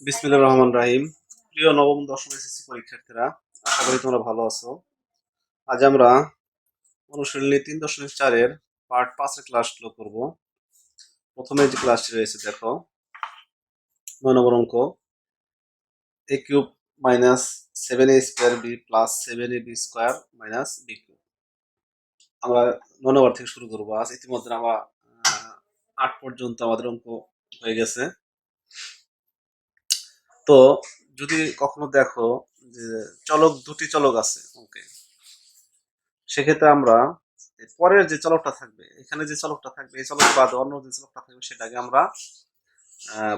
বিসমিল্লাহ রহমান রাহিম। প্রিয় নবম, দশম এসএসসি পরীক্ষার্থীরা, আশা করি তোমরা ভালো আছো। আজ আমরা অনুশীলনী তিন দশমিক চারের পার্ট পাঁচের ক্লাসগুলো করব। প্রথমে যে ক্লাসটি রয়েছে, দেখো। নয় নম্বর অঙ্ক। A cube minus seven A square B plus seven A B square minus B cube আমরা নয় নম্বর থেকে শুরু করব। আজ ইতিমধ্যে আমরা আট পর্যন্ত আমাদের অঙ্ক হয়ে গেছে। তো যদি কখনো দেখো যে চলক দুটি চলক আছে ওকে সেক্ষেত্রে আমরা পরের যে চলকটা থাকবে, এখানে যে চলকটা থাকবে, এই চলক বাদ অন্য যে চলকটা থাকবে, সেটাকে আমরা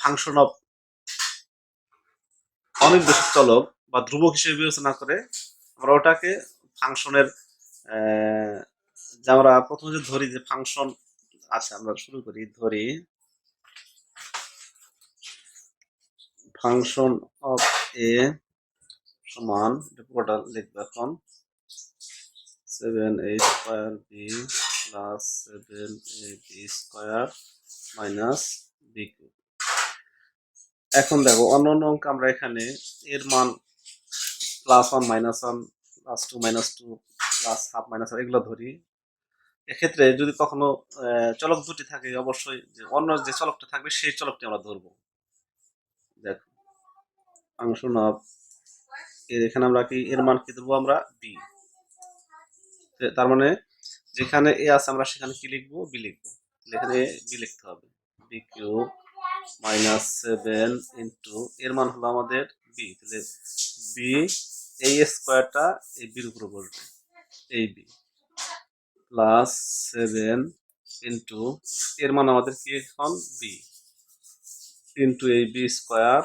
ফাংশন অফ অনির্দেশিত চলক বা ধ্রুবক হিসেবে বিবেচনা করে আমরা ওটাকে ফাংশনের যে আমরা প্রথমে যে ধরি যে ফাংশন আচ্ছা আমরা শুরু করি, ধরি ফাংশন অফ এ সমান পুরোটা লিখব এখন seven A square B plus seven A B square minus B cube এখন দেখো অন্য অন্য অঙ্ক আমরা এখানে এর মান plus one minus one plus two minus two plus half minus এগুলো ধরি। এক্ষেত্রে যদি কখনো চলক দুটি থাকে, অবশ্যই যে অন্য যে চলকটা থাকবে, সেই চলকটি আমরা ধরবো। দেখো। ফাংশন অফ এর এখানে আমরা কি, এর মান কি ধরবো আমরা? বি তার মানে যেখানে এ আছে আমরা সেখানে কি লিখব? বি লিখব। এখানে বি লিখতে হবে। B cube minus seven into এর মান হলো আমাদের বি তাহলে বি এই স্কোয়ারটা এই বির উপরে বসবে। এই বি প্লাস সেভেন ইন্টু এর মান আমাদের কি এখন? বি ইন্টু এই B square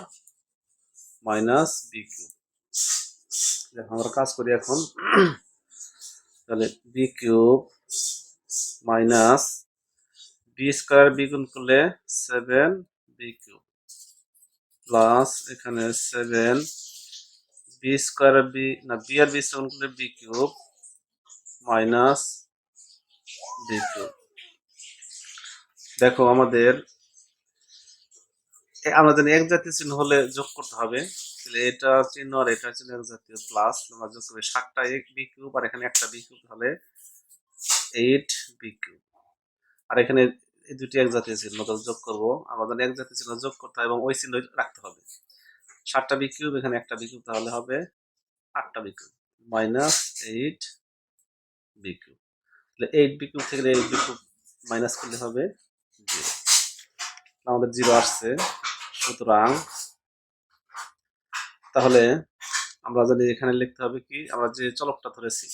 minus B cube. দেখো, আমরা কাজ করি এখন, তাহলে B cube minus B square B গুণ করলে সেভেন বি কিউব। প্লাস এখানে সেভেন বি স্কোয়ার বি, না, বি আর বি স্কোয়ার করলে B cube minus B cube. দেখো, আমাদের আমরা জানি এক জাতীয় চিহ্ন হলে যোগ করতে হবে। তাহলে এটা চিহ্ন আর এটা চিহ্ন এক জাতীয় প্লাস আমরা যোগ করি সাতটা এক বি কিউব আর এখানে একটা বি কিউব তাহলে এইট বি কিউব আর এখানে এই দুটি এক জাতীয় চিহ্ন যোগ করব। আমরা জানি এক জাতীয় চিহ্ন যোগ করতে হবে এবং ওই চিহ্ন রাখতে হবে। সাতটা বি কিউব এখানে একটা বি কিউব তাহলে হবে আটটা B cube minus eight B cube তাহলে এইট বি কিউব থেকে এইট বি কিউব মাইনাস করলে হবে জিরো আমাদের জিরো আসছে। সুতরাং তাহলে আমরা যদি এখানে লিখতে হবে কি? আমরা যে চলকটা ধরেছি,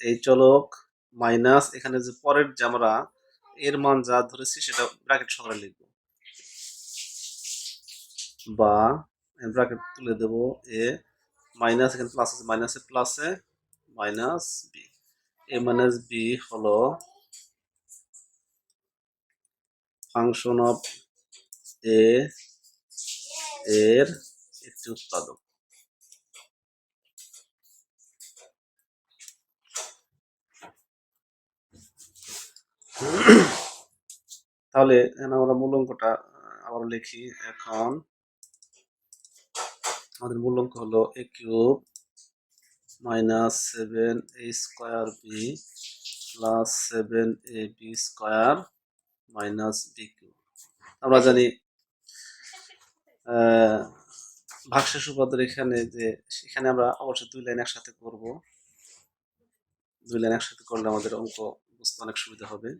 এই চলক মাইনাস এখানে যে পরের যে আমরা এর মান যা ধরেছি সেটা ব্র্যাকেট সহকারে লিখব। বা ব্র্যাকেট তুলে দেব এ মাইনাস, এখানে প্লাস আছে প্লাসে minus B A minus B হলো ফাংশন অফ এ, এর একটি উৎপাদক। তাহলে আমরা মূল অঙ্কটা আবার লিখি। এখন আমাদের মূল অঙ্ক হলো A cube minus seven A square B plus seven A B square minus B cube আমরা জানি ভাগশেষ উপাদ্যের এখানে যে, সেখানে আমরা অবশ্যই দুই লাইন একসাথে করব। দুই লাইন একসাথে করলে আমাদের অঙ্ক বুঝতে অনেক সুবিধা হবে।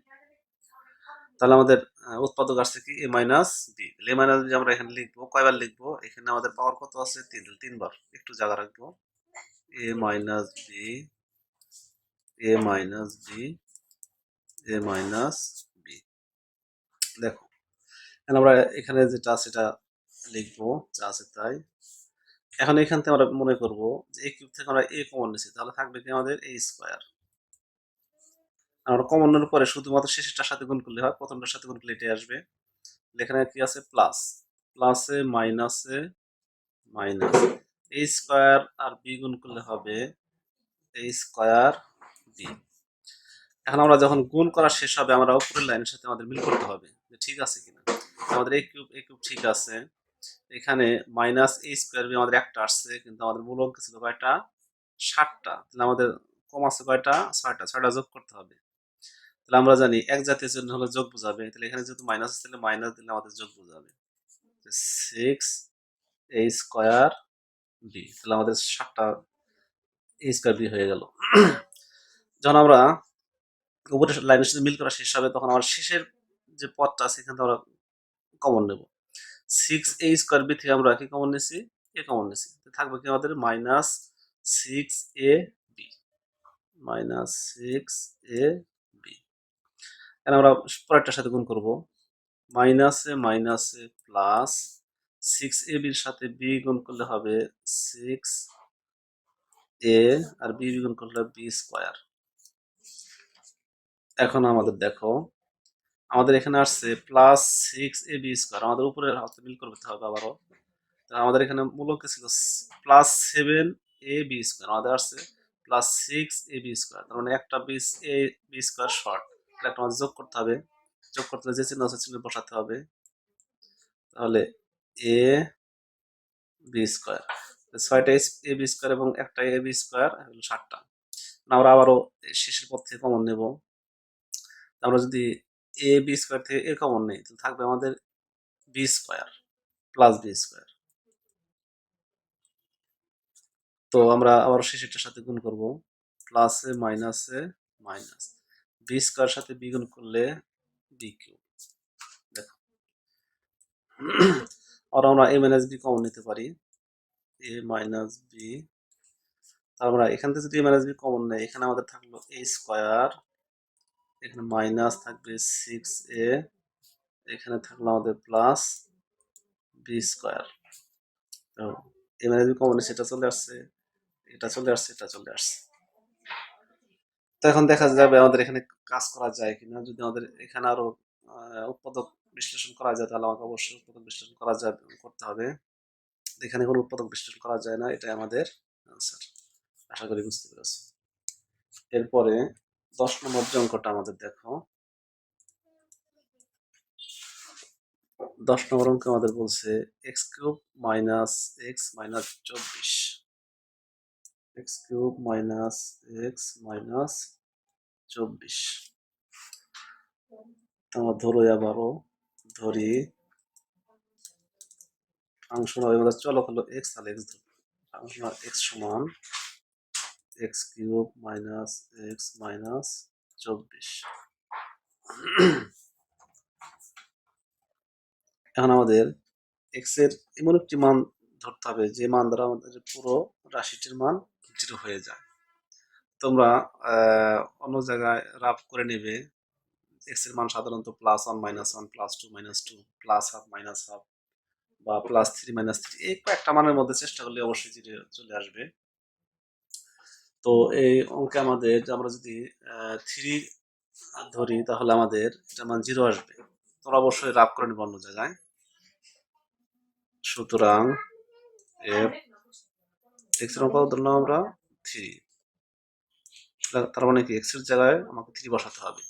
তাহলে আমাদের উৎপাদক আসছে কি? A minus B A minus B আমরা এখানে লিখব। কয়বার লিখব? এখানে আমাদের পাওয়ার কত আছে? তিন। তিনবার। একটু জায়গা রাখব। A minus B A minus B A minus B দেখো। আমরা এখানে যেটা, সেটা লিখব, যা আছে তাই। এখন এখান থেকে আমরা মনে করব যে, এই কিউব থেকে আমরা এ কমন নিচ্ছি তাহলে থাকবে কি আমাদের এ স্কোয়ার আমরা কমনের পরে শুধুমাত্র শেষেরটার সাথে গুণ করলে হয়, প্রথমটার সাথে গুণ করলে এটাই আসবে। এখানে কি আছে? প্লাস প্লাসে মাইনাসে মাইনাস এ স্কোয়ার আর বি গুণ করলে হবে এ স্কোয়ার বি এখন আমরা যখন গুণ করা শেষ হবে, আমরা উপরের লাইনের সাথে আমাদের মিল করতে হবে যে, ঠিক আছে কিনা? আমাদের এই কিউব এই কিউব ঠিক আছে। এখানে মাইনাস এ স্কোয়ার বি আমাদের একটা আসছে, কিন্তু আমাদের মূল অঙ্ক ছিল কয়টা? ষাটটা তাহলে আমাদের কম আছে কয়টা? ছয়টা। ছয়টা যোগ করতে হবে। তাহলে আমরা জানি এক জাতীয় চিহ্ন হলে যোগ বোঝাবে। তাহলে এখানে যেহেতু মাইনাস তাহলে মাইনাস দিলে আমাদের যোগ বোঝাবে। সিক্স এ স্কোয়ার বি তাহলে আমাদের সাতটা এ স্কোয়ার বি হয়ে গেল। যখন আমরা উপরের লাইনের সাথে মিল করা শেষ হবে, তখন আমার শেষের যে পথটা আছে, এখান আমরা কমন নেব। সিক্স এ স্কোয়ার বি থেকে আমরা কি কমন নিছি এ কমন নিছি থাকবে কি আমাদের minus six A B minus six A B এখন আমরা পরেরটার সাথে গুণ করব। মাইনাসে মাইনাসে প্লাস সিক্স এ বির সাথে বি গুণ করলে হবে সিক্স এ আর বি গুণ করলে বি স্কোয়ার এখন আমাদের দেখো আমাদের এখানে আসছে plus six A B square আমাদের উপরের হাতে মিল করতে হবে আবারও। আমাদের এখানে মূলক ছিল plus seven A B square আমাদের আসছে plus six A B square তার মানে একটা বিস এ বি স্কোয়ার শর্ট তাহলে একটা আমাদের যোগ করতে হবে। যোগ করতে হলে যে চিহ্ন আছে চিহ্ন বসাতে হবে। তাহলে এ বি স্কোয়ার ছয়টা এ বি স্কোয়ার এবং একটা এ বি স্কোয়ার ষাটটা। আমরা আবারও শেষের পথ থেকে কমন নেব। আমরা যদি এ বি স্কোয়ার থেকে এ কমন নেই। থাকবে আমাদের B square plus B square তো আমরা আবার শেষেরটার সাথে গুণ করব। প্লাসে মাইনাসে মাইনাস বি স্কোয়ার সাথে বি গুণ করলে বি কিউ দেখো। আর আমরা এ মাইনাস বি কমন নিতে পারি। এ মাইনাস বি আমরা এখান থেকে যদি এ মাইনাস বি কমন নেই এখানে আমাদের থাকল এ স্কোয়ার এখানে মাইনাস থাকবে সিক্স এ এখানে থাকল আমাদের প্লাস বি স্কোয়ার তো বি কমন সেটা চলে আসছে এটা চলে আসছে এটা চলে আসছে তো এখন দেখা যাবে আমাদের এখানে কাজ করা যায় কিনা। যদি আমাদের এখানে আরও উৎপাদক বিশ্লেষণ করা যায়, তাহলে আমাকে অবশ্যই উৎপাদক বিশ্লেষণ করা যায়, করতে হবে। এখানে কোনো উৎপাদক বিশ্লেষণ করা যায় না, এটাই আমাদের আনসার আশা করি বুঝতে পেরেছ। এরপরে দশ নম্বর অঙ্কটা আমাদের দেখো। দশ নম্বর অঙ্ক আমাদের বলছে X cube minus X minus চব্বিশ। X cube minus X minus চব্বিশ। আমরা ধরো আবারও, ধরি। ফাংশন চলক হলো এক্স তাহলে এক্স ফাংশন এক্স সমান X cube minus X minus চব্বিশ। এখন আমাদের এক্সের এমন একটি মান ধরতে হবে, যে মান দ্বারা আমাদের পুরো রাশিটির মান জিরো হয়ে যায়। তোমরা অন্য জায়গায় রাফ করে নেবে এক্সের মান সাধারণত plus one minus one plus two minus two plus half minus half বা প্লাস থ্রি মাইনাস থ্রি এই কয়েকটা মানের মধ্যে চেষ্টা করলে অবশ্যই জিরো চলে আসবে। তো এই অঙ্কে আমাদের আমরা যদি থ্রি ধরি তাহলে আমাদের এটা মান জিরো আসবে। তোমরা অবশ্যই রাফ করে নেবে অন্য জায়গায়। সুতরাং এফ এক্সের কত ধরলাম আমরা থ্রি তার মানে কি এক্সের জায়গায় আমাকে থ্রি বসাতে হবে।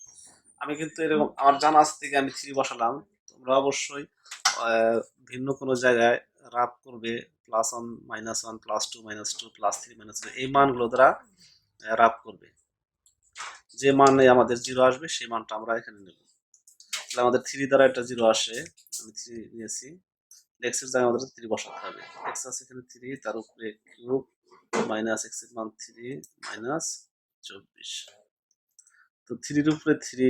আমি কিন্তু এরকম, আমার জানা আছে থেকে আমি থ্রি বসালাম। তোমরা অবশ্যই ভিন্ন কোনো জায়গায় রাফ করবে plus one minus one plus two minus two plus three minus এই মানগুলো দ্বারা রাফ করবে। যে মানে আমাদের জিরো আসবে, সেই মানটা আমরা এখানে নেব। তাহলে আমাদের থ্রি দ্বারা একটা জিরো আসে, আমি থ্রি নিয়েছি। এক্সের জায়গায় আমাদের থ্রি বসাতে হবে। এক্স আছে এখানে থ্রি তার উপরে কিউব মাইনাস এক্সের মান থ্রি মাইনাস চব্বিশ। তো থ্রির উপরে থ্রি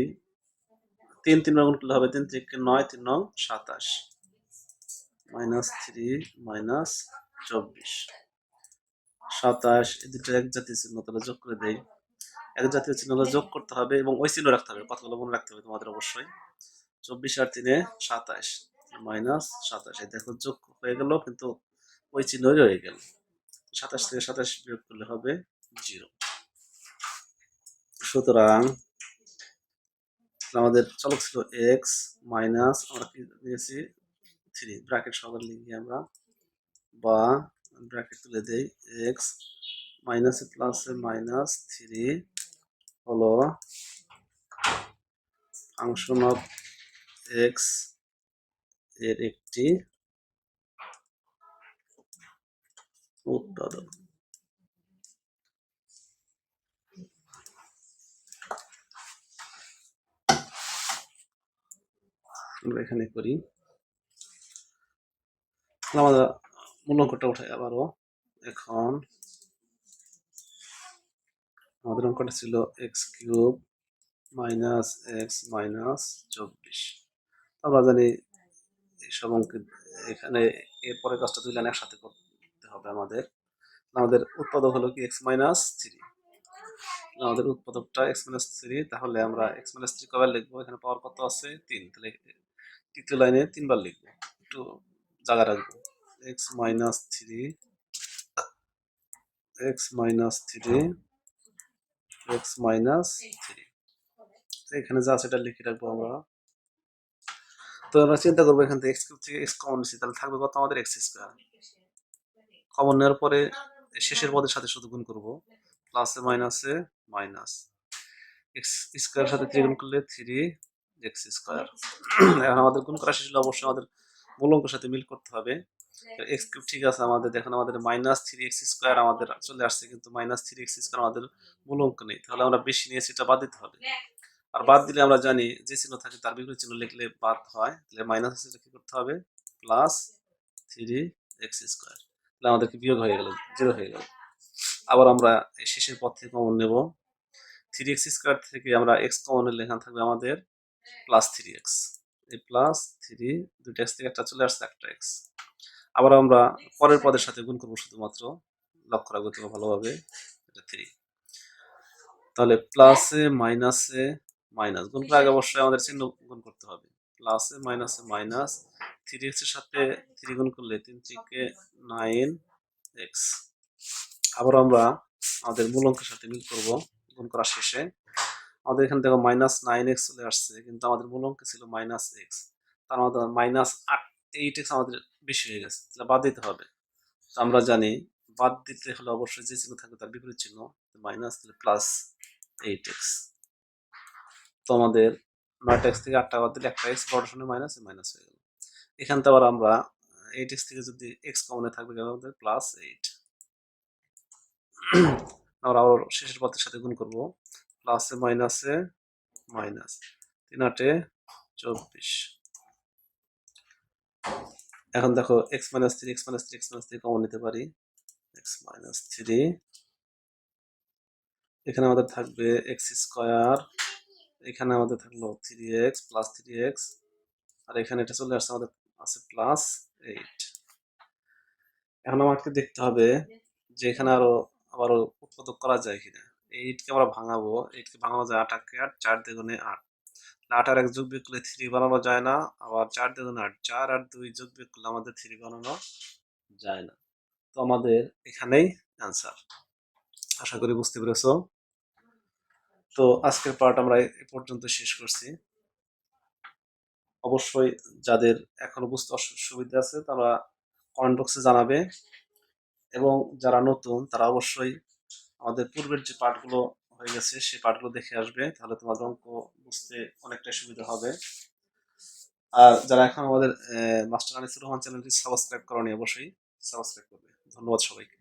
তিন তিন গুণ করলে হবে তিন থেকে নয়, তিন নং সাতাশ। মাইনাস থ্রি মাইনাস চব্বিশ। সাতাশ দুটো এক জাতীয় চিহ্ন তাহলে যোগ করে দেই। এক জাতীয় চিহ্ন হলে যোগ করতে হবে এবং ওই চিহ্ন রাখতে হবে কতগুলো মনে রাখতে হবে তোমাদের অবশ্যই। চব্বিশ আর তিনে সাতাশ, মাইনাস সাতাশ দেখো যোগ হয়ে গেল কিন্তু ওই চিহ্নই রয়ে গেল। সাতাশ থেকে সাতাশ বিয়োগ করলে হবে জিরো। সুতরাং আমাদের চলক ছিল এক্স মাইনাস, আমরা কি নিয়েছি থ্রি ব্র্যাকেট সহকারে লিখি আমরা। বা ব্র্যাকেট তুলে দেই এক্স মাইনাসে প্লাসে মাইনাস থ্রি হলো ফাংশন অফ এক্সের একটি উৎপাদন আমরা এখানে করি। আমাদের মূল্যাঙ্কটা উঠাই আবারও এখন আমাদের অঙ্কটা ছিল X cube minus X minus চব্বিশ। আমরা জানি এইসব অঙ্কে এখানে এরপরে কাজটা দুই লাইন একসাথে করতে হবে আমাদের। আমাদের উৎপাদক হলো কি এক্স মাইনাস থ্রি? আমাদের উৎপাদকটা এক্স মাইনাস থ্রি, তাহলে আমরা এক্স মাইনাস থ্রি কবার লিখব। এখানে পাওয়ার কত আছে? তিন। তাহলে তৃতীয় লাইনে তিনবার লিখব। একটু জায়গা রাখব। X minus three X minus three X minus three এখানে যা এটা লিখে রাখব আমরা। তো আমরা চিন্তা করব এখান থেকে এক্স কিউব থেকে এক্স কমন নিচ্ছি তাহলে থাকবে কত আমাদের এক্স স্কোয়ার কমন নেওয়ার পরে শেষের পদের সাথে শুধু গুণ করব। প্লাসে মাইনাসে মাইনাস এক্স স্কোয়ার সাথে থ্রি করলে থ্রি এক্স স্কোয়ার এখন আমাদের গুণ করা শেষ হলে অবশ্যই আমাদের মূল সাথে মিল করতে হবে। এক্স কিউব ঠিক আছে আমাদের দেখুন আমাদের মাইনাস থ্রি এক্স স্কোয়ার আমাদের চলে আসছে কিন্তু মাইনাস থ্রি এক্স স্কোয়ার আমাদের মূল অঙ্ক নেই। তাহলে আমরা বেশি নিয়ে সেটা বাদ দিতে হবে। আর বাদ দিলে আমরা জানি যে চিহ্ন থাকে তার বিপরীত চিহ্ন লিখলে বাদ হয়। তাহলে মাইনাস আছে কি করতে হবে? প্লাস থ্রি এক্স স্কোয়ার তাহলে আমাদেরকে বিয়োগ হয়ে গেল জিরো হয়ে গেল। আবার আমরা এই শেষের পথ থেকে কমন নেব। থ্রি এক্স স্কোয়ার থেকে আমরা এক্স কমন নিলে এখানে থাকবে আমাদের প্লাস থ্রি এক্স এই প্লাস থ্রি দুটো এক্স থেকে একটা চলে আসছে একটা এক্স আবার আমরা পরের পদের সাথে গুণ করব শুধুমাত্র। লক্ষ্য রাখব তোমরা ভালোভাবে। এটা থ্রি তাহলে প্লাসে মাইনাসে মাইনাস গুণ করার আগে অবশ্যই আমাদের চিহ্ন গুণ করতে হবে। প্লাসে মাইনাসে মাইনাস থ্রি এক্সের সাথে থ্রি গুণ করলে তিন থেকে নাইন এক্স আবার আমরা আমাদের মূল অঙ্কের সাথে মিল করব। গুণ করা শেষে। আমাদের এখানে দেখো মাইনাস নাইন এক্স চলে আসছে, কিন্তু আমাদের মূল অঙ্কে ছিল মাইনাস এক্স। তার মধ্যে মাইনাস আট, এইট এক্স আমাদের বেশি হয়ে গেছে, তাহলে বাদ দিতে হবে। তো আমরা জানি বাদ দিতে হলে অবশ্যই যে চিহ্ন থাকবে তার বিপরীত চিহ্ন, মাইনাস তাহলে প্লাস এইট এক্স। তো আমাদের নয়টা এক্স থেকে আটটা বাদ দিলে একটা এক্স বড় শূন্য মাইনাস মাইনাস হয়ে গেল। এখান থেকে আবার আমরা এইট এক্স থেকে যদি এক্স কমনে থাকবে কেন আমাদের প্লাস এইট। আমরা আবার শেষের পথের সাথে গুণ করব। প্লাসে মাইনাসে মাইনাস। তিন আটে চব্বিশ। এখন দেখো X minus three, X minus three, X minus three common নিতে পারি। X minus three. এখানে আমাদের থাকবে এক্স স্কোয়ার। এখানে আমাদের থাকল three X plus three X. আর এখানে এটা চলে আসছে আমাদের আছে প্লাস এইট। এখন আমাকে দেখতে হবে যে এখানে আরও, আবারও উৎপাদক করা যায় কিনা। এইটকে আমরা ভাঙাবো। এইটকে ভাঙানো যায় আট আটকে আট, চার দ্বিগুণে আট। আট আর এক যোগ বিয়োগ করলে থ্রি বানানো যায় না। আবার চার দ্বিগুণে আট, চার আর দুই যোগ বিয়োগ করলে আমাদের থ্রি বানানো যায় না। তো আমাদের এখানেই অ্যান্সার আশা করি বুঝতে পেরেছ। তো আজকের পার্ট আমরা এ পর্যন্ত শেষ করছি। অবশ্যই যাদের এখনও বুঝতে অসুবিধা আছে, তারা কমেন্ট বক্সে জানাবে। এবং যারা নতুন, তারা অবশ্যই আমাদের পূর্বের যে পাঠগুলো হয়ে গেছে, সেই পাঠগুলো দেখে আসবে, তাহলে তোমাদের অঙ্ক বুঝতে অনেকটা সুবিধা হবে। আর যারা এখন আমাদের মাস্টার আনিসুর রহমান চ্যানেলটি সাবস্ক্রাইব করনি, অবশ্যই সাবস্ক্রাইব করবে। ধন্যবাদ সবাইকে।